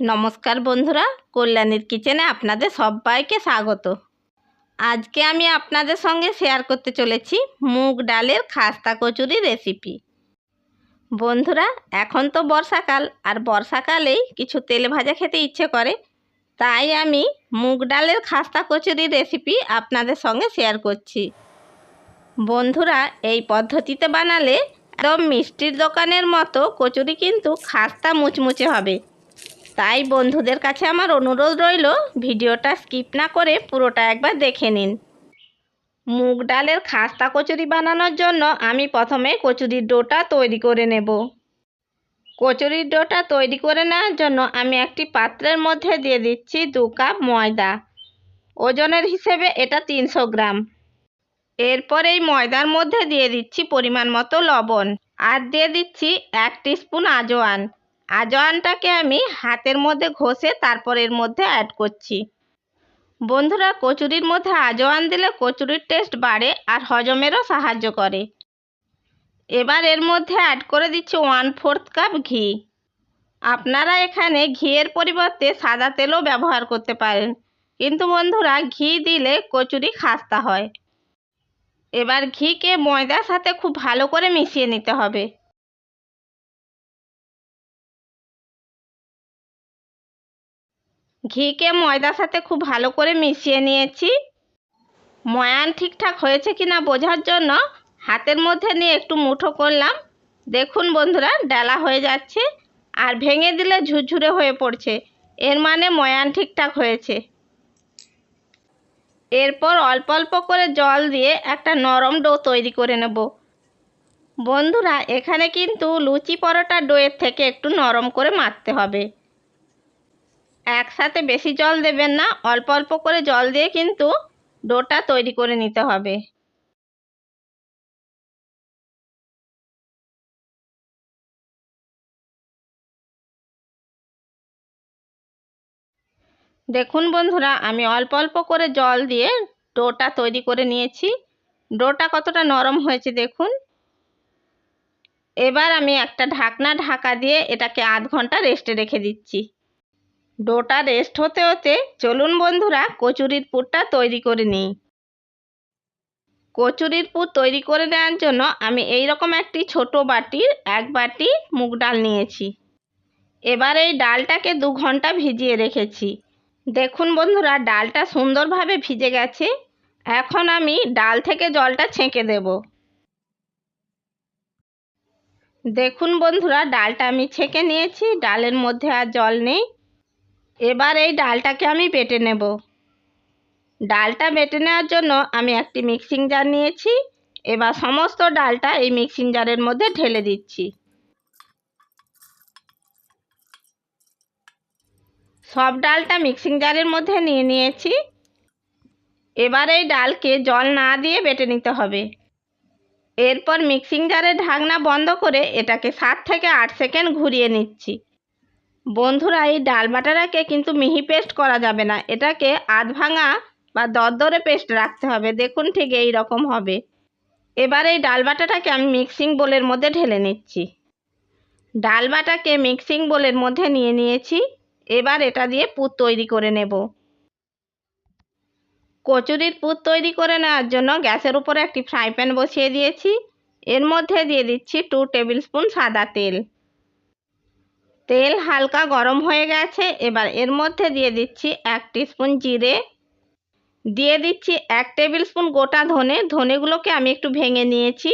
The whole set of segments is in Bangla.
নমস্কার বন্ধুরা, কল্যাণীর কিচেনে আপনাদের সবাইকে স্বাগত। আজকে আমি আপনাদের সঙ্গে শেয়ার করতে চলেছি মুগ ডালের খাস্তা কচুরি রেসিপি বন্ধুরা, এখন তো বর্ষাকাল, আর বর্ষাকালেই কিছু তেলে ভাজা খেতে ইচ্ছে করে। তাই আমি মুগ ডালের খাস্তা কচুরি রেসিপি আপনাদের সঙ্গে শেয়ার করছি। বন্ধুরা, এই পদ্ধতিতে বানালে একদম মিষ্টির দোকানের মতো কচুরি কিন্তু খাস্তা মুচমুচে হবে। তাই বন্ধুদের কাছে আমার অনুরোধ রইল, ভিডিওটা স্কিপ না করে পুরোটা একবার দেখে নিন। মুগ ডালের খাস্তা কচুরি বানানোর জন্য আমি প্রথমে কচুরির ডোটা তৈরি করে নেব। কচুরির ডোটা তৈরি করে নেওয়ার জন্য আমি একটি পাত্রের মধ্যে দিয়ে দিচ্ছি দু কাপ ময়দা। ওজনের হিসেবে এটা তিনশো গ্রাম। এরপর এই ময়দার মধ্যে দিয়ে দিচ্ছি পরিমাণ মতো লবণ। আর দিয়ে দিচ্ছি এক স্পুন আজওয়ান আজওয়ানটাকে আমি হাতের মধ্যে ঘষে তারপর এর মধ্যে অ্যাড করছি। বন্ধুরা, কচুরির মধ্যে আজওয়ান দিলে কচুরির টেস্ট বাড়ে আর হজমেরও সাহায্য করে। এবার এর মধ্যে অ্যাড করে দিচ্ছি ওয়ান ফোর্থ কাপ ঘি। আপনারা এখানে ঘিয়ের পরিবর্তে সাদা তেলও ব্যবহার করতে পারেন। কিন্তু বন্ধুরা, ঘি দিলে কচুরি খাস্তা হয়। এবার ঘিকে ময়দার সাথে খুব ভালো করে মিশিয়ে নিতে হবে। ঘিকে ময়দার সাথে খুব ভালো করে মিশিয়ে নিয়েছি। ময়ান ঠিকঠাক হয়েছে কি না বোঝার জন্য হাতের মধ্যে নিয়ে একটু মুঠো করলাম। দেখুন বন্ধুরা, ডালা হয়ে যাচ্ছে আর ভেঙে দিলে ঝুরঝুরে হয়ে পড়ছে। এর মানে ময়ান ঠিকঠাক হয়েছে। এরপর অল্প অল্প করে জল দিয়ে একটা নরম ডো তৈরি করে নেব। বন্ধুরা, এখানে কিন্তু লুচি পরোটা ডোয়ের থেকে একটু নরম করে মারতে হবে। একসাথে বেশি জল দেবেন না, অল্প অল্প করে জল দিয়ে কিন্তু ডোটা তৈরি করে নিতে হবে। দেখুন বন্ধুরা, আমি অল্প অল্প করে জল দিয়ে ডোটা তৈরি করে নিয়েছি। ডোটা কতটা নরম হয়েছে দেখুন। এবার আমি একটা ঢাকনা ঢাকা দিয়ে এটাকে আধ ঘণ্টা রেস্টে রেখে দিচ্ছি। ডোটা রেস্ট হতে হতে চলুন বন্ধুরা কচুরির পুরটা তৈরি করে নিই। কচুরির পুর তৈরি করে নেওয়ার জন্য আমি এই রকম একটি ছোট বাটির এক বাটি মুগ ডাল নিয়েছি। এবার এই ডালটাকে দু ঘণ্টা ভিজিয়ে রেখেছি। দেখুন বন্ধুরা, ডালটা সুন্দরভাবে ভিজে গেছে। এখন আমি ডাল থেকে জলটা ছেঁকে দেব। দেখুন বন্ধুরা, ডালটা আমি ছেঁকে নিয়েছি। ডালের মধ্যে আর জল নেই। এবার এই ডালটাকে আমি বেটে নেব। ডালটা বেটে নেওয়ার জন্য আমি একটি মিক্সিং জার নিয়েছি। এবার সমস্ত ডালটা এই মিক্সিং জারের মধ্যে ঢেলে দিচ্ছি। সব ডালটা মিক্সিং জারের মধ্যে নিয়ে নিয়েছি। এবার এই ডালকে জল না দিয়ে বেটে নিতে হবে। এরপর মিক্সিং জারের ঢাকনা বন্ধ করে এটাকে সাত থেকে আট সেকেন্ড ঘুরিয়ে নিচ্ছি। বন্ধুরা, এই ডাল বাটাটাকে কিন্তু মিহি পেস্ট করা যাবে না। এটাকে আধ ভাঙা বা দরদরে পেস্ট রাখতে হবে। দেখুন ঠিক এই রকম হবে। এবার এই ডাল বাটাটাকে আমি মিক্সিং বোলের মধ্যে ঢেলে নিচ্ছি। ডাল বাটাকে মিক্সিং বোলের মধ্যে নিয়ে নিয়েছি। এবার এটা দিয়ে পুর তৈরি করে নেব। কচুরির পুর তৈরি করে নেওয়ার জন্য গ্যাসের উপরে একটি ফ্রাই প্যান বসিয়ে দিয়েছি। এর মধ্যে দিয়ে দিচ্ছি টু টেবিল স্পুন সাদা তেল। তেল হালকা গরম হয়ে গেছে, এবার এর মধ্যে দিয়ে দিচ্ছি এক স্পুন জিরে। দিয়ে দিচ্ছি এক টেবিল স্পুন গোটা ধনে, ধনেগুলোকে আমি একটু ভেঙে নিয়েছি।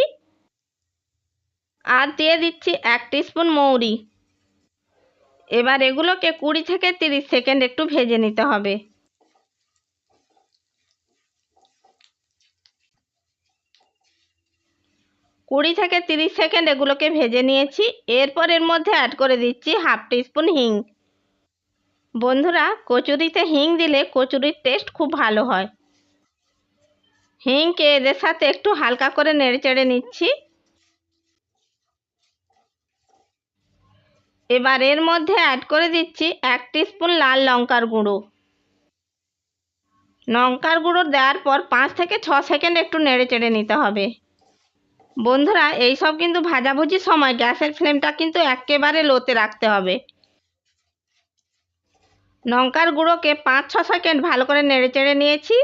আর দিয়ে দিচ্ছি এক স্পুন মৌরি। এবার এগুলোকে কুড়ি থেকে তিরিশ সেকেন্ড একটু ভেজে নিতে হবে। কুড়ি থেকে তিরিশ সেকেন্ড এগুলোকে ভেজে নিয়েছি। এরপর এর মধ্যে অ্যাড করে দিচ্ছি হাফ টিস্পুন হিং। বন্ধুরা, কচুরিতে হিং দিলে কচুরির টেস্ট খুব ভালো হয়। হিংকে এদের সাথে একটু হালকা করে নেড়ে চেড়ে নিচ্ছি। এবার এর মধ্যে অ্যাড করে দিচ্ছি এক স্পুন লাল লঙ্কার গুঁড়ো। লঙ্কার গুঁড়ো দেওয়ার পর পাঁচ থেকে ছ সেকেন্ড একটু নেড়ে চেড়ে নিতে হবে। বন্ধুরা এই সব কিন্তু ভাজাভুজির সময়, গ্যাসের ফ্লেমটা কিন্তু একেবারে লোতে রাখতে হবে। লঙ্কার গুঁড়োকে পাঁচ ছ সেকেন্ড ভালো করে নেড়ে চেড়ে নিয়েছি।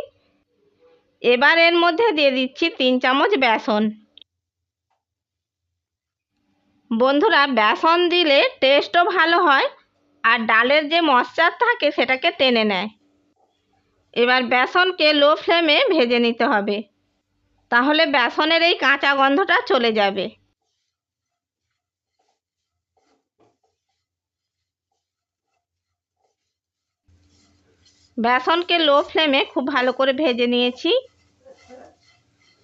এবার এর মধ্যে দিয়ে দিচ্ছি তিন চামচ বেসন। বন্ধুরা, বেসন দিলে টেস্টও ভালো হয় আর ডালের যে মশচার থাকে সেটাকে টেনে নেয়। এবার বেসনকে লো ফ্লেমে ভেজে নিতে হবে। তাহলে বেসনের এই কাঁচা গন্ধটা চলে যাবে। বেসনকে লো ফ্লেমে খুব ভালো করে ভেজে নিয়েছি।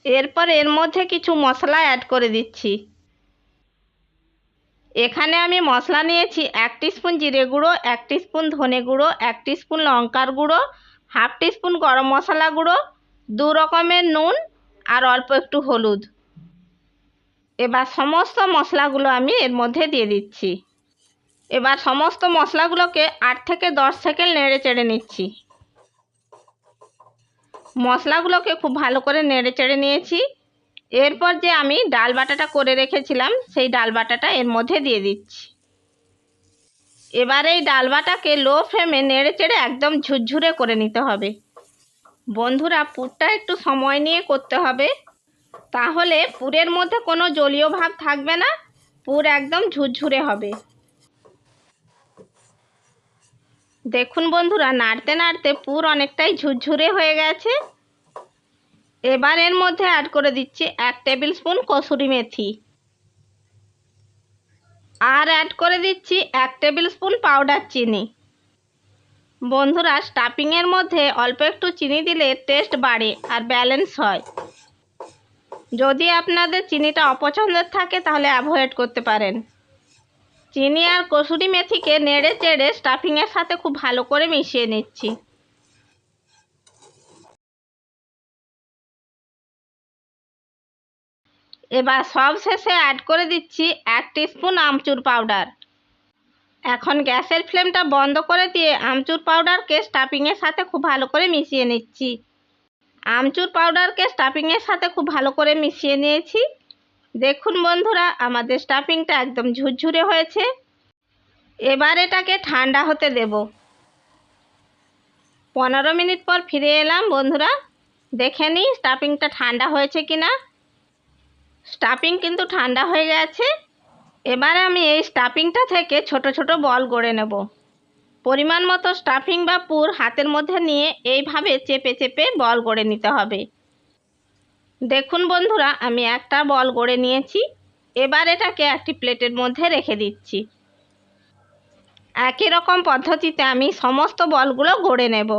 এরপর এর মধ্যে কিছু মশলা অ্যাড করে দিচ্ছি। এখানে আমি মশলা নিয়েছি এক স্পুন জিরে গুঁড়ো, এক স্পুন ধনে গুঁড়ো, এক স্পুন লঙ্কার গুঁড়ো, হাফ স্পুন গরম মশলা গুঁড়ো, দু রকমের নুন আর অল্প একটু হলুদ। এবার সমস্ত মশলাগুলো আমি এর মধ্যে দিয়ে দিচ্ছি। এবার সমস্ত মশলাগুলোকে আট থেকে দশ সেকেন্ড নেড়ে চেড়ে নিচ্ছি। মশলাগুলোকে খুব ভালো করে নেড়ে চেড়ে নিয়েছি। এরপর যে আমি ডাল বাটাটা করে রেখেছিলাম, সেই ডাল বাটাটা এর মধ্যে দিয়ে দিচ্ছি। এবার এই ডাল বাটাকে লো ফ্লেমে নেড়ে চেড়ে একদম ঝুরঝুরে করে নিতে হবে। বন্ধুরা, পুরটা একটু সময় নিয়ে করতে হবে। তাহলে পুরের মধ্যে কোনো জলীয় ভাব থাকবে না, পুর একদম ঝুরঝুরে হবে। দেখুন বন্ধুরা, নাড়তে নাড়তে পুর অনেকটাই ঝুরঝুরে হয়ে গেছে। এবার এর মধ্যে অ্যাড করে দিচ্ছি এক টেবিল স্পুন কসুরি মেথি। আর অ্যাড করে দিচ্ছি এক টেবিল স্পুন পাউডার চিনি। বন্ধুরা, স্টাফিংয়ের মধ্যে অল্প একটু চিনি দিলে টেস্ট বাড়ে আর ব্যালেন্স হয়। যদি আপনাদের চিনিটা অপছন্দের থাকে, তাহলে অ্যাভয়েড করতে পারেন। চিনি আর কসুরি মেথিকে নেড়ে চেড়ে স্টাফিংয়ের সাথে খুব ভালো করে মিশিয়ে নিচ্ছি। এবার সব শেষে অ্যাড করে দিচ্ছি এক স্পুন আমচুর পাউডার এখন গ্যাসের ফ্লেমটা বন্ধ করে দিয়ে আমচুর পাউডারকে স্টাফিংয়ের সাথে খুব ভালো করে মিশিয়ে নিচ্ছি। আমচুর পাউডারকে স্টাফিংয়ের সাথে খুব ভালো করে মিশিয়ে নিয়েছি। দেখুন বন্ধুরা, আমাদের স্টাফিংটা একদম ঝুরঝুরে হয়েছে। এবার এটাকে ঠান্ডা হতে দেব। পনেরো মিনিট পর ফিরে এলাম বন্ধুরা। দেখে নিই স্টাফিংটা ঠান্ডা হয়েছে কি না স্টাফিং কিন্তু ঠান্ডা হয়ে গেছে। এবার আমি এই স্টাফিংটা থেকে ছোট ছোট বল গড়ে নেব। পরিমাণ মতো স্টাফিং বা পুর হাতের মধ্যে নিয়ে এইভাবে চেপে চেপে বল গড়ে নিতে হবে। দেখুন বন্ধুরা, আমি একটা বল গড়ে নিয়েছি। এবার এটাকে একটি প্লেটের মধ্যে রেখে দিচ্ছি। একই রকম পদ্ধতিতে আমি সমস্ত বলগুলো গড়ে নেব।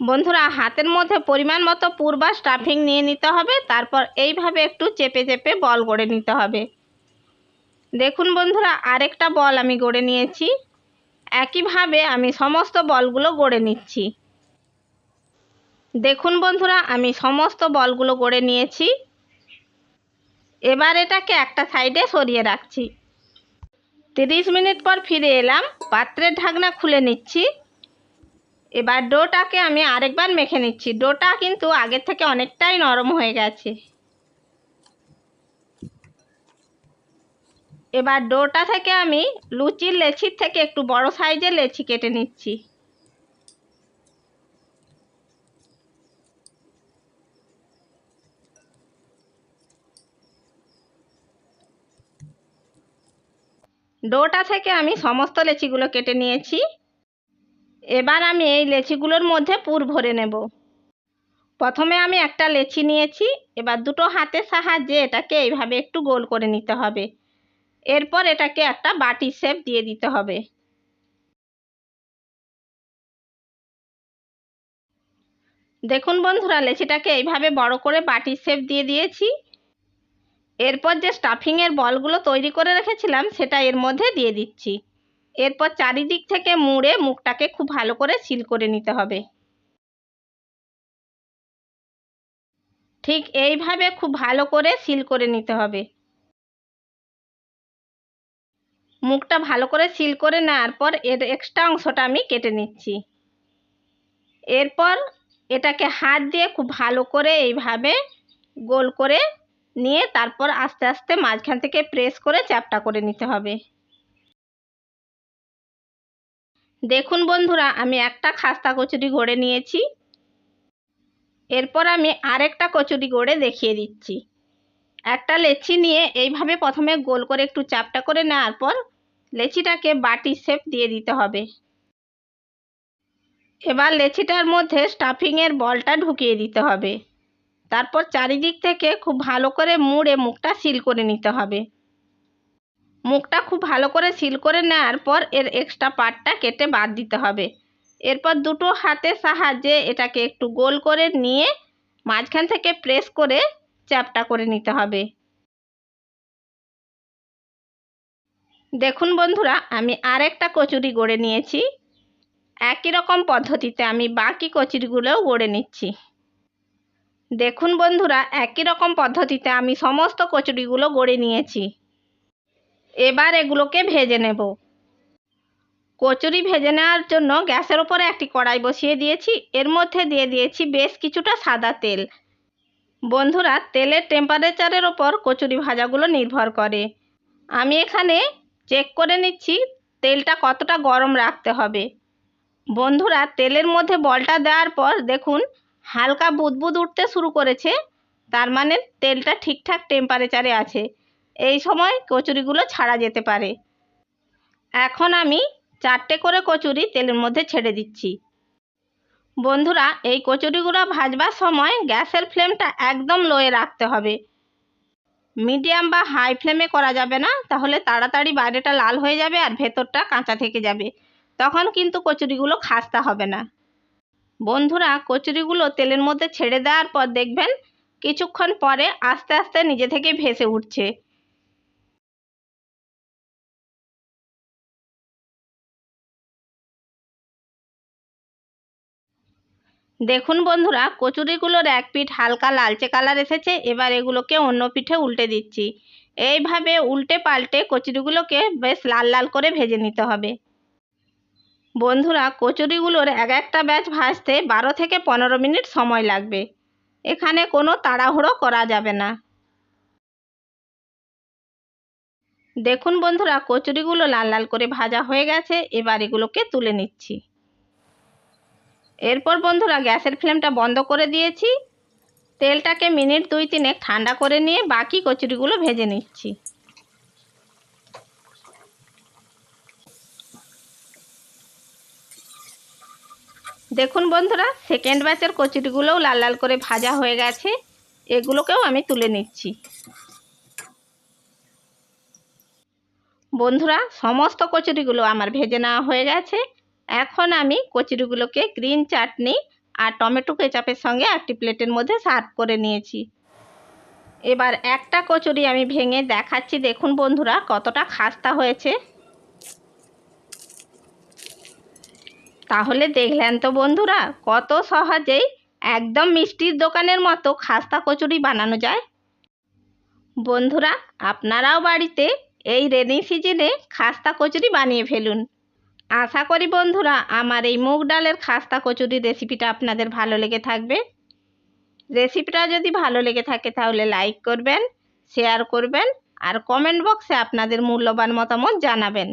বন্ধুরা, হাতের মধ্যে পরিমাণ মতো পুর বা স্টাফিং নিয়ে নিতে হবে, তারপর এইভাবে একটু চেপে চেপে বল গড়ে নিতে হবে। দেখুন বন্ধুরা, আরেকটা বল আমি গড়ে নিয়েছি। একইভাবে আমি সমস্ত বলগুলো গড়ে নিচ্ছি। দেখুন বন্ধুরা, আমি সমস্ত বলগুলো গড়ে নিয়েছি। এবার এটাকে একটা সাইডে সরিয়ে রাখছি। তিরিশ মিনিট পর ফিরে এলাম, পাত্রের ঢাকনা খুলে নিচ্ছি। এবার ডোটাকে আমি আরেকবার মেখে নিচ্ছি। ডোটা কিন্তু আগের থেকে অনেকটাই নরম হয়ে গেছে। এবার ডোটা থেকে আমি লুচির লেচির থেকে একটু বড় সাইজের লেচি কেটে নিচ্ছি। ডোটা থেকে আমি সমস্ত লেচিগুলো কেটে নিয়েছি। এবার আমি এই লেচিগুলোর মধ্যে পুর ভরে নেব। প্রথমে আমি একটা লেচি নিয়েছি। এবার দুটো হাতের সাহায্যে এটাকে এইভাবে একটু গোল করে নিতে হবে। এরপর এটাকে একটা বাটি শেপ দিয়ে দিতে হবে। দেখুন বন্ধুরা, লেচিটাকে এইভাবে বড় করে বাটি শেপ দিয়ে দিয়েছি। এরপর যে স্টাফিংয়ের বলগুলো তৈরি করে রেখেছিলাম, সেটা এর মধ্যে দিয়ে দিচ্ছি। এরপর চারিদিক থেকে মুড়ে মুখটাকে খুব ভালো করে সিল করে নিতে হবে। ঠিক এইভাবে খুব ভালো করে সিল করে নিতে হবে। মুখটা ভালো করে সিল করে নেওয়ার পর এর এক্সট্রা অংশটা আমি কেটে নিচ্ছি। এরপর এটাকে হাত দিয়ে খুব ভালো করে এইভাবে গোল করে নিয়ে তারপর আস্তে আস্তে মাঝখান থেকে প্রেস করে চ্যাপটা করে নিতে হবে। দেখুন বন্ধুরা, আমি একটা খাস্তা কচুরি গড়ে নিয়েছি। এরপর আমি আরেকটা কচুরি গড়ে দেখিয়ে দিচ্ছি। একটা লেচি নিয়ে এইভাবে প্রথমে গোল করে একটু চাপটা করে নেওয়ার পর লেচিটাকে বাটি শেপ দিয়ে দিতে হবে। এবার লেচিটার মধ্যে স্টাফিংয়ের বলটা ঢুকিয়ে দিতে হবে। তারপর চারিদিক থেকে খুব ভালো করে মুড়ে মুখটা সিল করে নিতে হবে। মুখটা খুব ভালো করে সিল করে নেওয়ার পর এর এক্সট্রা পার্টটা কেটে বাদ দিতে হবে। এরপর দুটো হাতের সাহায্যে এটাকে একটু গোল করে নিয়ে মাঝখান থেকে প্রেস করে চ্যাপটা করে নিতে হবে। দেখুন বন্ধুরা, আমি আরেকটা কচুরি গড়ে নিয়েছি। একই রকম পদ্ধতিতে আমি বাকি কচুরিগুলোও গড়ে নিচ্ছি। দেখুন বন্ধুরা, একই রকম পদ্ধতিতে আমি সমস্ত কচুরিগুলো গড়ে নিয়েছি। এবার এগুলোকে ভেজে নেব। কচুরি ভেজে নেওয়ার জন্য গ্যাসের ওপরে একটি কড়াই বসিয়ে দিয়েছি। এর মধ্যে দিয়ে দিয়েছি বেশ কিছুটা সাদা তেল। বন্ধুরা, তেলের টেম্পারেচারের ওপর কচুরি ভাজাগুলো নির্ভর করে। আমি এখানে চেক করে নিচ্ছি, তেলটা কতটা গরম রাখতে হবে। বন্ধুরা, তেলের মধ্যে বলটা দেওয়ার পর দেখুন, হালকা বুদবুদ উঠতে শুরু করেছে, তার মানে তেলটা ঠিকঠাক টেম্পারেচারে আছে। এই সময় কচুরিগুলো ছাড়া যেতে পারে। এখন আমি চারটে করে কচুরি তেলের মধ্যে ছেড়ে দিচ্ছি। বন্ধুরা, এই কচুরিগুলো ভাজবার সময় গ্যাসের ফ্লেমটা একদম লোয়ে রাখতে হবে। মিডিয়াম বা হাই ফ্লেমে করা যাবে না, তাহলে তাড়াতাড়ি বাইরেটা লাল হয়ে যাবে আর ভেতরটা কাঁচা থেকে যাবে। তখন কিন্তু কচুরিগুলো খাস্তা হবে না। বন্ধুরা, কচুরিগুলো তেলের মধ্যে ছেড়ে দেওয়ার পর দেখবেন, কিছুক্ষণ পরে আস্তে আস্তে নিজে থেকে ভেসে উঠছে। দেখুন বন্ধুরা, কচুরিগুলোর এক পিঠ হালকা লালচে কালার এসেছে, এবার এগুলোকে অন্য পিঠে উল্টে দিচ্ছি। এইভাবে উল্টে পাল্টে কচুরিগুলোকে বেশ লাল লাল করে ভেজে নিতে হবে। বন্ধুরা, কচুরিগুলোর এক একটা ব্যাচ ভাজতে বারো থেকে পনেরো মিনিট সময় লাগবে। এখানে কোনো তাড়াহুড়ো করা যাবে না। দেখুন বন্ধুরা, কচুরিগুলো লাল লাল করে ভাজা হয়ে গেছে, এবার এগুলোকে তুলে নিচ্ছি। এরপর বন্ধুরা গ্যাসের ফ্লেমটা বন্ধ করে দিয়েছি। তেলটাকে মিনিট দুই তিনে ঠান্ডা করে নিয়ে বাকি কচুরিগুলো ভেজে নিচ্ছি। দেখুন বন্ধুরা সেকেন্ড ব্যাচের কচুরিগুলোও লাল লাল করে ভাজা হয়ে গেছে। এগুলোকেও আমি তুলে নিচ্ছি। বন্ধুরা, সমস্ত কচুরিগুলো আমার ভেজে নেওয়া হয়ে গেছে। এখন আমি কচুরিগুলোকে গ্রিন চাটনি আর টমেটো কেচাপের সঙ্গে একটি প্লেটের মধ্যে সার্ভ করে নিয়েছি। এবার একটা কচুরি আমি ভেঙে দেখাচ্ছি। দেখুন বন্ধুরা, কতটা খাস্তা হয়েছে। তাহলে দেখলেন তো বন্ধুরা, কত সহজেই একদম মিষ্টির দোকানের মতো খাস্তা কচুরি বানানো যায়। বন্ধুরা, আপনারাও বাড়িতে এই রেনি সিজনে খাস্তা কচুরি বানিয়ে ফেলুন। আশা করি বন্ধুরা, আমার এই মুগ ডালের খাস্তা কচুরি রেসিপিটা আপনাদের ভালো লেগে থাকবে। রেসিপিটা যদি ভালো লেগে থাকে তাহলে লাইক করবেন শেয়ার করবেন, আর কমেন্ট বক্সে আপনাদের মূল্যবান মতামত জানাবেন।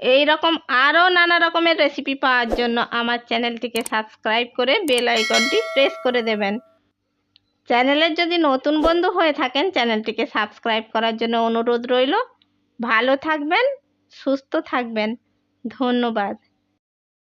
এই রকম আরও নানা রকমের রেসিপি পাওয়ার জন্য আমার চ্যানেলটিকে সাবস্ক্রাইব করে বেল আইকনটি প্রেস করে দেবেন। চ্যানেলের যদি নতুন বন্ধু হয়ে থাকেন, চ্যানেলটিকে সাবস্ক্রাইব করার জন্য অনুরোধ রইল। ভালো থাকবেন, সুস্থ থাকবেন। ধন্যবাদ।